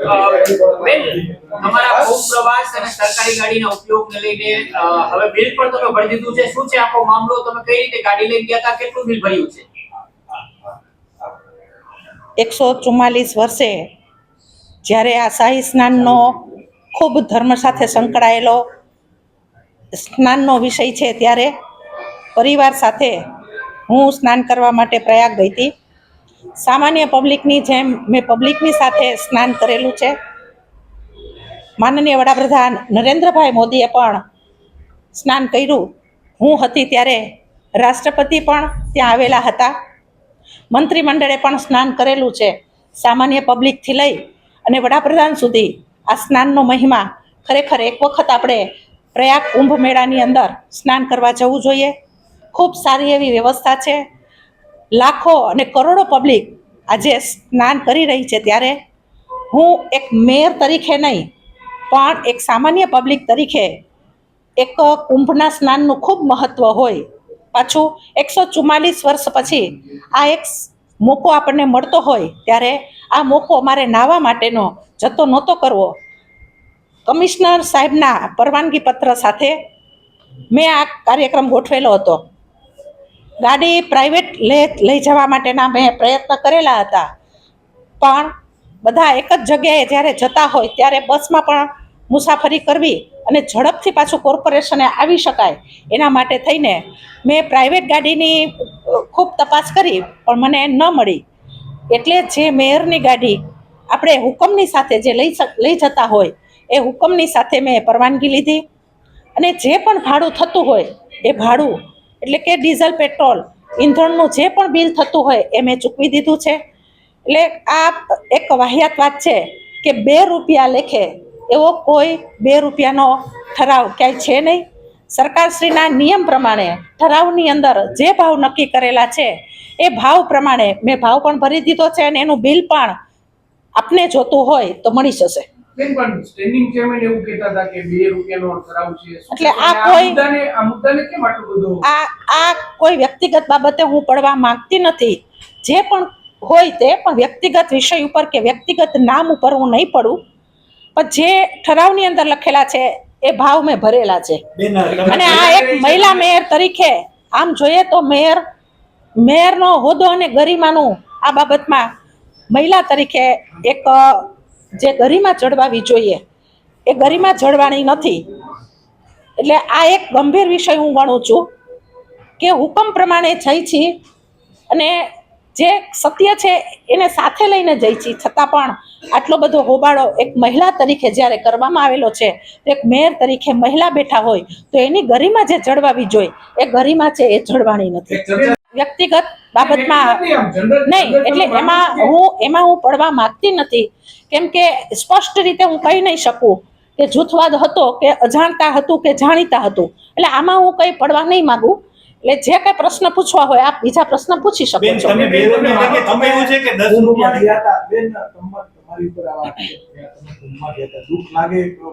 બેન, તમારા હોમ પ્રવાસ અને સરકારી ગાડીના ઉપયોગને લઈને હવે બિલ પણ તમે ભરી દીધું છે. શું છે આખો મામલો? તમે કઈ રીતે ગાડી લઈને ગયા હતા? કેટલું બિલ ભર્યું છે? એકસો ચુમ્માલીસ વર્ષે જ્યારે આ શાહી સ્નાનનો ખૂબ ધર્મ સાથે સંકળાયેલો સ્નાનનો વિષય છે, ત્યારે પરિવાર સાથે હું સ્નાન કરવા માટે પ્રયાગ ગઈ હતી. સામાન્ય પબ્લિકની જેમ મેં પબ્લિકની સાથે સ્નાન કરેલું છે. માનનીય વડાપ્રધાન નરેન્દ્રભાઈ મોદીએ પણ સ્નાન કર્યું. હું હતી ત્યારે રાષ્ટ્રપતિ પણ ત્યાં આવેલા હતા. મંત્રીમંડળે પણ સ્નાન કરેલું છે સામાન્ય પબ્લિકથી લઈ અને વડાપ્રધાન સુધી આ સ્નાનનો મહિમા ખરેખર એક વખત આપણે પ્રયાગ કુંભ મેળાની અંદર સ્નાન કરવા જવું જોઈએ. ખૂબ સારી એવી વ્યવસ્થા છે. લાખો અને કરોડો પબ્લિક આજે સ્નાન કરી રહી છે ત્યારે હું એક મેયર તરીકે નહીં, પણ એક સામાન્ય પબ્લિક તરીકે એક કુંભના સ્નાનનું ખૂબ મહત્ત્વ હોય. પાછું એકસો ચુમ્માલીસ વર્ષ પછી આ એક મોકો આપણને મળતો હોય ત્યારે આ મોકો મારે નાહવા માટેનો જતો નહોતો કરવો. કમિશનર સાહેબના પરવાનગી પત્ર સાથે મેં આ કાર્યક્રમ ગોઠવેલો હતો. ગાડી પ્રાઇવેટ લે, લઈ જવા માટેના મેં પ્રયત્ન કરેલા હતા. પણ બધા એક જ જગ્યાએ જ્યારે જતા હોય ત્યારે બસમાં પણ મુસાફરી કરવી અને ઝડપથી પાછું કોર્પોરેશને આવી શકાય એના માટે થઈને મેં પ્રાઇવેટ ગાડીની ખૂબ તપાસ કરી, પણ મને ન મળી. એટલે જે મેયરની ગાડી આપણે હુકમની સાથે જે લઈ લઈ જતા હોય, એ હુકમની સાથે મેં પરવાનગી લીધી અને જે પણ ભાડું થતું હોય, એ ભાડું એટલે કે ડીઝલ પેટ્રોલ ઈંધણનું જે પણ બિલ થતું હોય એ મેં ચૂકવી દીધું છે. એટલે આ એક વાહિયાત વાત છે કે બે રૂપિયા લેખે એવો કોઈ બે રૂપિયાનો ઠરાવ ક્યાંય છે નહીં. સરકારશ્રીના નિયમ પ્રમાણે ઠરાવની અંદર જે ભાવ નક્કી કરેલા છે એ ભાવ પ્રમાણે મેં ભાવ પણ ભરી દીધો છે અને એનું બિલ પણ આપને જોતું હોય તો મળી જશે. બેન પણ સ્ટેન્ડિંગ ચેરમેન એવું કહેતા હતા કે બે રૂપિયાનો ઠરાવ છે એટલે આ કોઈ- મુદ્દાને આ મુદ્દાને કેમ આટલું બધું આ આ કોઈ વ્યક્તિગત બાબતે હું પડવા માંગતી નથી. જે પણ હોય તે પણ વ્યક્તિગત વિષય ઉપર કે વ્યક્તિગત નામ ઉપર હું નહીં પડું. પણ જે ઠરાવની અંદર લખેલા છે એ ભાવ મેં ભરેલા છે. અને આ એક મહિલા મેયર તરીકે આમ જોઈએ તો મેયર મેયરનો હોદ્દો અને ગરિમાનું આ બાબતમાં મહિલા તરીકે એક જે ગરિમા જળવાવી જોઈએ. એ ગરિમા જળવાણી નથી. એટલે આ એક ગંભીર વિષય હું ગણું છું કે હુકમ પ્રમાણે જઈ છી અને જે સત્ય છે એને સાથે લઈને જઈ છી. છતાં પણ આટલો બધો હોબાળો એક મહિલા તરીકે જ્યારે કરવામાં આવેલો છે, એક મેયર તરીકે મહિલા બેઠા હોય, તો એની ગરિમા જે જળવાવી જોઈએ, એ ગરિમા છે, એ જળવાણી નથી. વ્યક્તિગત બાબતમાં નહીં એટલે એમાં હું એમાં હું પડવા માંગતી નથી. કેમ કે સ્પષ્ટ રીતે હું કહી નહીં શકું કે જૂથવાદ હતો કે અજાણતા હતું કે જાણીતા હતું. એટલે આમાં હું કંઈ પડવા નહીં માંગુ. એટલે જે કંઈ પ્રશ્ન પૂછવા હોય આપ બીજા પ્રશ્ન પૂછી શકો છો. તમે બે રૂપિયા કે તમે એવું છે કે દસ કુંભમાં રૂપિયા ગયા હતા. બેન તમારી ઉપર આ વાત છે તમે કુંભમાં ગયા હતા. દુઃખ લાગે તો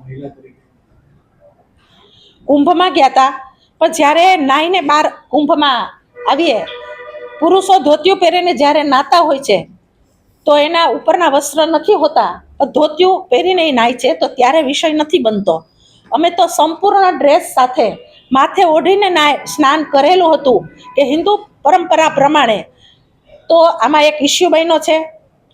મહિલા તરીકે? કુંભમાં ગયા હતા. પણ જ્યારે નાઈને બાર કુંભમાં આવીએ. પુરુષો ધોતિયું પહેરીને જ્યારે નાતા હોય છે, તો એના ઉપરના વસ્ત્ર નથી હોતા. ધોતિયું પહેરીને એ નાય છે, તો ત્યારે વિષય નથી બનતો. અમે તો સંપૂર્ણ ડ્રેસ સાથે માથે ઓઢીને નાય, સ્નાન કરેલું હતું કે હિન્દુ પરંપરા પ્રમાણે. તો આમાં એક ઇસ્યુ બન્યો છે,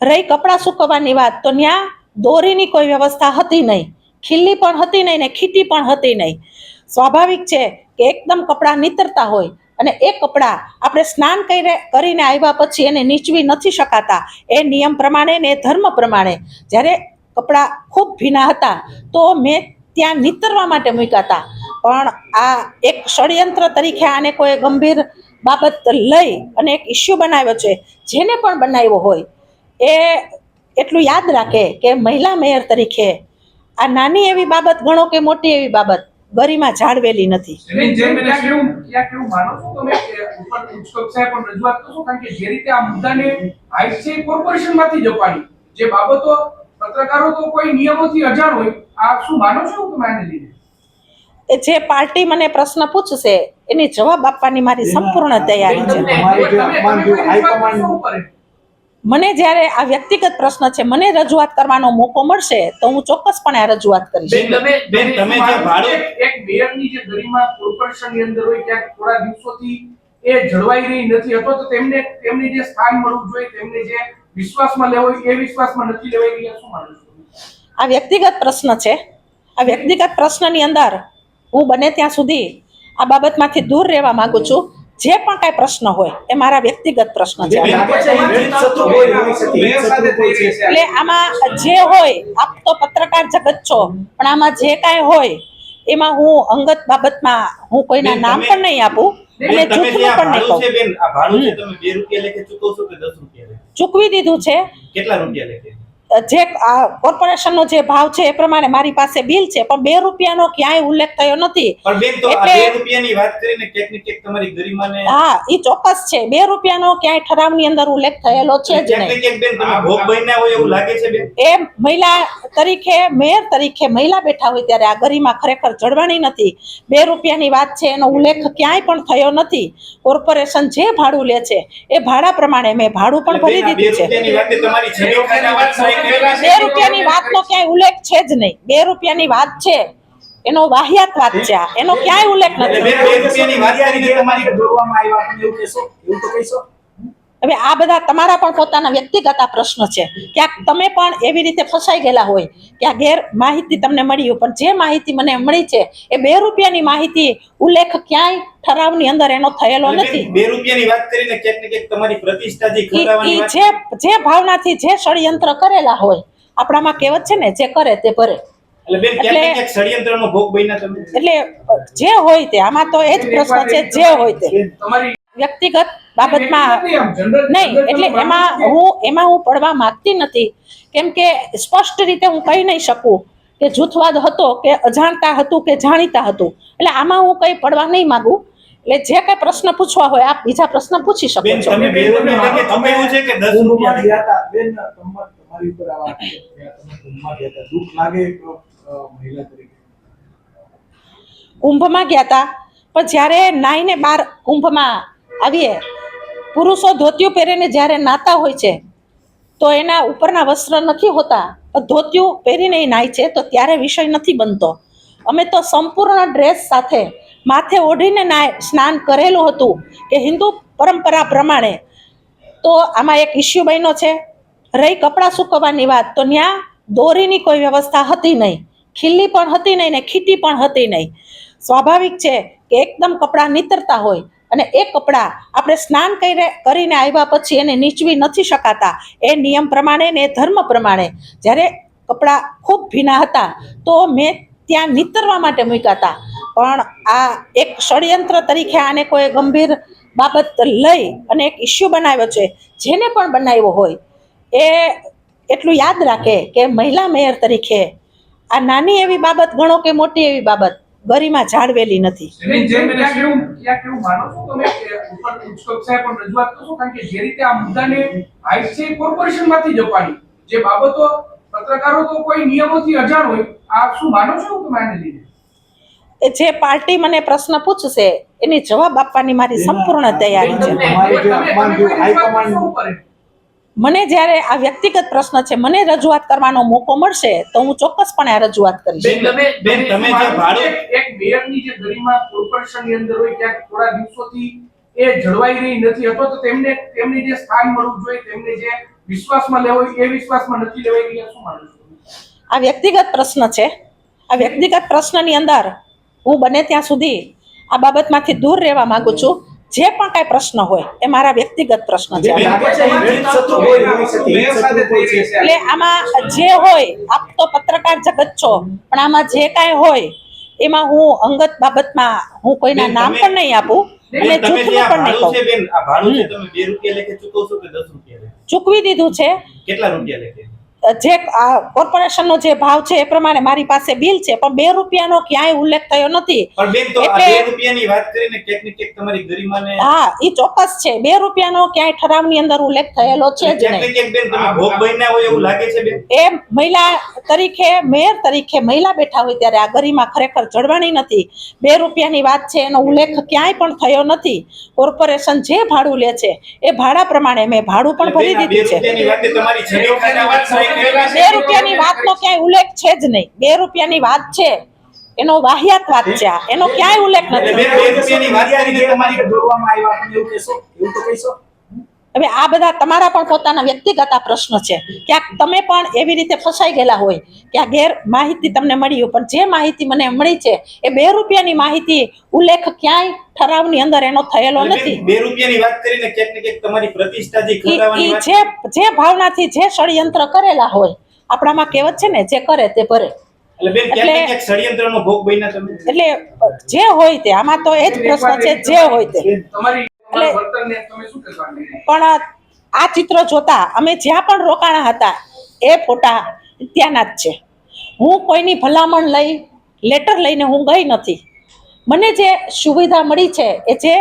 રહી કપડાં સૂકવવાની વાત. તો ત્યાં દોરીની કોઈ વ્યવસ્થા હતી નહીં. ખીલ્લી પણ હતી નહીં ને ખીટી પણ હતી નહીં. સ્વાભાવિક છે કે એકદમ કપડાં નીતરતા હોય અને એ કપડાં આપણે સ્નાન કરીને કરીને આવ્યા પછી એને નીચવી નથી શકાતા. એ નિયમ પ્રમાણે ને ધર્મ પ્રમાણે. જ્યારે કપડાં ખૂબ ભીના હતા, તો મેં ત્યાં નીતરવા માટે મૂક્યા હતા. પણ આ એક ષડયંત્ર તરીકે આને કોઈ ગંભીર બાબત લઈ અને એક ઇસ્યુ બનાવ્યો છે, જેને પણ બનાવ્યો હોય. એ એટલું યાદ રાખે કે મહિલા મેયર તરીકે આ નાની એવી બાબત ગણો કે મોટી એવી બાબત? ગરિમા જાળવેલી નથી. જે રીતે આ મુદ્દાને હાઈટ છે એ કોર્પોરેશનમાંથી જ અપાણી જે બાબતો પત્રકારો તો કોઈ નિયમોથી અજાણ હોય આ શું માનો છો તમે આને લીધે? એ જે પાર્ટી મને પ્રશ્ન પૂછશે એની જવાબ આપવાની મારી સંપૂર્ણ તૈયારી છે. મને જ્યારે આ વ્યક્તિગત પ્રશ્ન છે મને રજૂઆત કરવાનો મોકો મળશે તો હું ચોક્કસપણે આ રજૂઆત કરીશ. બેન, તમે- બેન તમે જે ભાડે એક એક મેયરની જે ગરિમા કોર્પોરેશનની અંદર હોય ક્યાંક થોડા દિવસોથી એ જળવાઈ રહી નથી અથવા તો તેમને તેમને જે સ્થાન મળવું જોઈએ તેમને જે વિશ્વાસમાં લેવો એ વિશ્વાસમાં નથી લેવાઈ રહ્યા શું માનો આ વ્યક્તિગત પ્રશ્ન છે. આ વ્યક્તિગત પ્રશ્નની અંદર હું બને ત્યાં સુધી આ બાબતમાંથી દૂર રહેવા માંગુ છું. જે પણ કાંઈ પ્રશ્ન હોય એ મારા વ્યક્તિગત પ્રશ્ન છે. એટલે આમાં જે હોય આપ તો પત્રકાર જગત છો પણ આમાં જે કાંઈ હોય એમાં હું અંગત બાબતમાં હું કોઈના નામ પણ નહીં આપું અને જૂઠનું પણ નહીં કહું. છે બેન આ ભાડું છે તમે બે રૂપિયા લેખે ચૂકવશો કે દસ રૂપિયા લેખે? ચૂકવી દીધું છે. કેટલા રૂપિયા લેખે? જે આ કોર્પોરેશનનો જે ભાવ છે એ પ્રમાણે મારી પાસે બિલ છે પણ બે રૂપિયાનો ક્યાંય ઉલ્લેખ થયો નથી. હા એ ચોક્કસ છે. બે રૂપિયાનો ક્યાંય ઠરાવની અંદર ઉલ્લેખ થયેલો છે જ નહીં. એ મહિલા તરીકે મેયર તરીકે મહિલા બેઠા હોય ત્યારે આ ગરિમા ખરેખર જળવાણી નથી. બે રૂપિયાની વાત છે એનો ઉલ્લેખ ક્યાંય પણ થયો નથી. કોર્પોરેશન જે ભાડું લે છે એ ભાડા પ્રમાણે મેં ભાડું પણ ભરી દીધું છે. બે રૂપિયાની વાતનો ક્યાંય ઉલ્લેખ છે જ નહીં. બે રૂપિયાની વાત છે. એનો વાહિયાત વાત છે. એનો ક્યાંય ઉલ્લેખ નથી. બે રૂપિયાની વાત તમારી દોરવામાં આવ્યા આપણને એવું કહેશો? એવું તો કહીશો? હવે આ બધા તમારા પણ પોતાના વ્યક્તિગત આ પ્રશ્ન છે. ક્યાંક તમે પણ એવી રીતે ફસાઈ ગયેલા હોય કે આ ગેર માહિતી તમને મળી હોય પણ જે માહિતી મને મળી છે એ બે રૂપિયાની માહિતી ઉલ્લેખ ક્યાંય ઠરાવની અંદર એનો થયેલો નથી. બે રૂપિયાની વાત કરીને ક્યાંક ને ક્યાંક તમારી પ્રતિષ્ઠા જે જે જે ભાવનાથી જે ષડયંત્ર કરેલા હોય આપણામાં કહેવત છે ને જે કરે તે ભરે. એટલે જે હોય તે આમાં તો એ જ પ્રશ્ન છે જે હોય તે. તમારી વ્યક્તિગત બાબતમાં નહીં એટલે એમાં હું એમાં હું પડવા માંગતી નથી. કેમ કે સ્પષ્ટ રીતે હું કહી નહીં શકું કે જૂથવાદ હતો કે અજાણતા હતું કે જાણીતા હતું. એટલે આમાં હું કંઈ પડવા નહીં માગું. એટલે જે કઈ પ્રશ્ન પૂછવા હોય આપ બીજા પ્રશ્ન પૂછી શકો છો. તમે બે રૂપિયા લેખે તમે એવું છે કે દસ કુંભમાં રૂપિયા ગયા હતા. બેન તમા- તમારી ઉપર આ વાત છે કે તમે ગયા હતા. દુઃખ લાગે મહિલા તરીકે? કુંભમાં ગયા હતા. પણ જ્યારે નાઈને બાર કુંભમાં આવીએ. પુરુષો ધોતિયું પહેરીને જ્યારે નાતા હોય છે, તો એના ઉપરના વસ્ત્ર નથી હોતા. પણ ધોતિયું પહેરીને એ નાય છે, તો ત્યારે વિષય નથી બનતો. અમે તો સંપૂર્ણ ડ્રેસ સાથે માથે ઓઢીને નાય, સ્નાન કરેલું હતું કે હિન્દુ પરંપરા પ્રમાણે. તો આમાં એક ઇસ્યુ બન્યો છે, રહી કપડાં સૂકવવાની વાત. તો ત્યાં દોરીની કોઈ વ્યવસ્થા હતી નહીં. ખીલ્લી પણ હતી નહીં ને ખીટી પણ હતી નહીં. સ્વાભાવિક છે કે એકદમ કપડાં નીતરતા હોય અને એ કપડાં આપણે સ્નાન કરીને કરીને આવ્યા પછી એને નીચવી નથી શકાતા. એ નિયમ પ્રમાણે ને ધર્મ પ્રમાણે. જ્યારે કપડાં ખૂબ ભીના હતા, તો મેં ત્યાં નીતરવા માટે મૂક્યા હતા. પણ આ એક ષડયંત્ર તરીકે આને કોઈ ગંભીર બાબત લઈ અને એક ઇસ્યુ બનાવ્યો છે, જેને પણ બનાવ્યો હોય, એ એટલું યાદ રાખે કે મહિલા મેયર તરીકે આ નાની એવી બાબત ગણો કે મોટી એવી બાબત? ગરિમા જાળવેલી નથી. જે રીતે આ મુદ્દાને હાઈટ છે એ કોર્પોરેશનમાંથી જ અપાણી જે બાબતો પત્રકારો તો કોઈ નિયમોથી અજાણ હોય આ શું માનો છો તમે આને લીધે? એ જે પાર્ટી મને પ્રશ્ન પૂછશે એની જવાબ આપવાની મારી સંપૂર્ણ તૈયારી છે. મને જ્યારે આ વ્યક્તિગત પ્રશ્ન છે મને રજૂઆત કરવાનો મોકો મળશે તો હું ચોક્કસપણે આ રજૂઆત કરીશ. બેન, તમે- બેન તમે જે ભાડું એક એક મેયરની જે ગરિમા કોર્પોરેશનની અંદર હોય ક્યાંક થોડા દિવસોથી એ જળવાઈ રહી નથી અથવા તો તેમને તેમની જે સ્થાન મળવું જોઈએ તેમને જે વિશ્વાસમાં લેવો એ વિશ્વાસમાં નથી લેવાઈ રહ્યા શું માનો આ વ્યક્તિગત પ્રશ્ન છે. આ વ્યક્તિગત પ્રશ્નની અંદર હું બને ત્યાં સુધી આ બાબતમાંથી દૂર રહેવા માંગુ છું. જે પણ કાંઈ પ્રશ્ન હોય એ મારા વ્યક્તિગત પ્રશ્ન છે. એટલે આમાં જે હોય આપ તો પત્રકાર જગત છો પણ આમાં જે કાંઈ હોય એમાં હું અંગત બાબતમાં હું કોઈના નામ પણ નહીં આપું અને જૂઠનું પણ નહીં કહું. ચૂકવી દીધું છે. કેટલા રૂપિયા લેખે? જે આ કોર્પોરેશનનો જે ભાવ છે એ પ્રમાણે મારી પાસે બિલ છે પણ બે રૂપિયાનો ક્યાંય ઉલ્લેખ થયો નથી. હા એ ચોક્કસ છે. બે રૂપિયાનો ક્યાંય ઠરાવની અંદર ઉલ્લેખ થયેલો છે જ નહીં. છે એ મહિલા તરીકે મેયર તરીકે મહિલા બેઠા હોય ત્યારે આ ગરિમા ખરેખર જળવાણી નથી. બે રૂપિયાની વાત છે એનો ઉલ્લેખ ક્યાંય પણ થયો નથી. કોર્પોરેશન જે ભાડું લે છે એ ભાડા પ્રમાણે મેં ભાડું પણ ભરી દીધું આ બે રૂપિયાની વાતે વાતનો ક્યાંય ઉલ્લેખ છે જ નહીં. બે રૂપિયાની વાત છે. એનો વાહિયાત વાત છે આ. એનો ક્યાંય ઉલ્લેખ નથી. તો હવે આ બધા તમારા પણ પોતાના વ્યક્તિગત આ પ્રશ્ન છે. ક્યાંક તમે પણ એવી રીતે ફસાઈ ગયેલા હોય કે આ ગેર માહિતી તમને મળી હોય પણ જે માહિતી મને મળી છે એ બે રૂપિયાની માહિતી ઉલ્લેખ ક્યાંય ઠરાવની અંદર એનો થયેલો નથી. બે રૂપિયાની વાત કરીને ક્યાંક ને ક્યાંક તમારી પ્રતિષ્ઠા જે વાત જે જે ભાવનાથી જે ષડયંત્ર કરેલા હોય આપણામાં કહેવત છે ને જે કરે તે ભરે. એટલે એટલે- ભોગ બન્યા તમે. એટલે જે હોય તે આમાં તો એ જ પ્રશ્ન છે જે હોય તે? પણ આ ચિત્ર જોતા અમે જ્યાં પણ રોકાણા હતા એ ફોટા ત્યાંના જ છે. હું કોઈની ભલામણ લઈ લેટર લઈને હું ગઈ નથી. મને જે સુવિધા મળી છે એ જે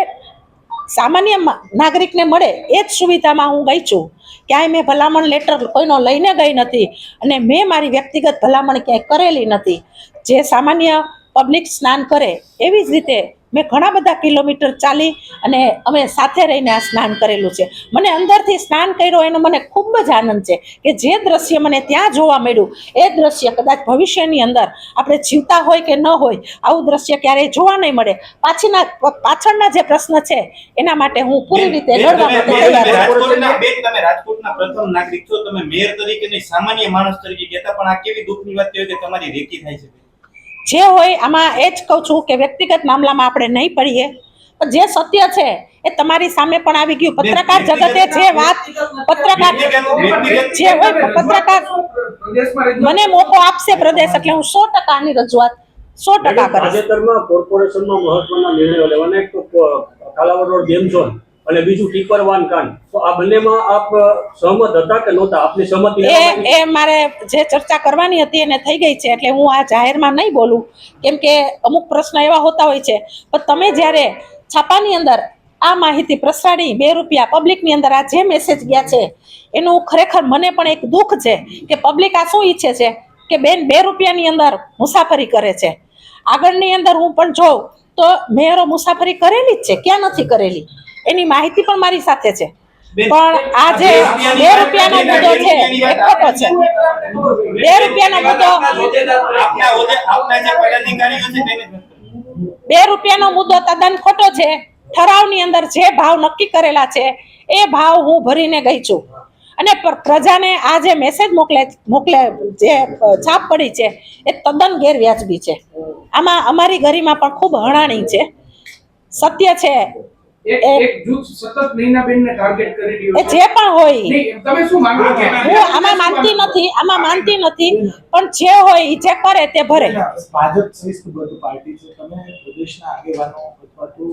સામાન્ય નાગરિકને મળે એ જ સુવિધામાં હું ગઈ છું. ક્યાંય મેં ભલામણ લેટર કોઈનો લઈને ગઈ નથી અને મેં મારી વ્યક્તિગત ભલામણ ક્યાંય કરેલી નથી. જે સામાન્ય પબ્લિક સ્નાન કરે એવી જ રીતે મેં ઘણા બધા કિલોમીટર ચાલી અને અમે સાથે રહીને આ સ્નાન કરેલું છે. મને અંદરથી સ્નાન કર્યો એનો મને ખૂબ જ આનંદ છે કે જે દ્રશ્ય મને ત્યાં જોવા મળ્યું એ દ્રશ્ય કદાચ ભવિષ્યની અંદર આપણે જીવતા હોય કે ન હોય આવું દ્રશ્ય ક્યારેય જોવા નહીં મળે. પાછીના પાછળના જે પ્રશ્ન છે એના માટે હું પૂરી રીતે લડવા માટે તૈયાર છું. તમે રાજકોટના પ્રથમ નાગરિક છો તમે મેયર તરીકે નહીં સામાન્ય માણસ તરીકે કહેતા પણ આ કેવી દુઃખની વાત કહેવાય કે તમારી રેકી થાય છે. જે હોય આમાં એ જ કહું છું કે વ્યક્તિગત મામલામાં આપણે નહીં પડીએ. પણ જે સત્ય છે એ તમારી સામે પણ આવી ગયું. પત્રકાર જગતે જે વાત પત્રકાર જે હોય પત્રકાર મને મોકો આપશે પ્રદેશ એટલે હું સો ટકાની રજૂઆત સો ટકા કરીશ. તાજેતરમાં કોર્પોરેશનમાં મહત્વના નિર્ણયો લેવાના. એક તો કાલાવડ રોડ ગેમ ઝોન અને બીજું ટીપર વાન કાન તો આ બંનેમાં આપ સહમત હતા કે નહોતા? આપની સહમતિ એ એ મારે જે ચર્ચા કરવાની હતી એને થઈ ગઈ છે એટલે હું આ જાહેરમાં નહીં બોલું. કેમ કે અમુક પ્રશ્ન એવા હોતા હોય છે. પણ તમે જ્યારે છાપાની અંદર આ માહિતી પ્રસારી બે રૂપિયા પબ્લિકની અંદર આ જે મેસેજ ગયા છે એનું ખરેખર મને પણ એક દુઃખ છે કે પબ્લિક આ શું ઈચ્છે છે કે બેન બે રૂપિયાની અંદર મુસાફરી કરે છે. આગળની અંદર હું પણ જોઉં તો મેયરો મુસાફરી કરેલી જ છે ક્યાં નથી કરેલી? એની માહિતી પણ મારી સાથે છે. પણ આ જે બે રૂપિયાનો મુદ્દો છે. એ ખોટો છે. બે રૂપિયાનો મુદ્દો બે રૂપિયાનો મુદ્દો તદ્દન ખોટો છે. ઠરાવની અંદર જે ભાવ નક્કી કરેલા છે એ ભાવ હું ભરીને ગઈ છું. અને પ્રજાને આ જે મેસેજ મોકલે મોકલે જે છાપ પડી છે એ તદ્દન ગેરવ્યાજબી છે. આમાં અમારી ગરીમાં પણ ખૂબ હણાણી છે. સત્ય છે એક એક જૂથ સતત નૈનાબેનને ટાર્ગેટ કરી રહ્યું એ જે પણ હોય. નહીં, તમે શું માંગો છો? હું આમાં માનતી નથી આમાં માનતી નથી પણ જે હોય એ જે કરે તે ભરે. ભાજપ શ્રેષ્ઠ પાર્ટી છે. તમે પ્રદેશના આગેવાનો અથવા તો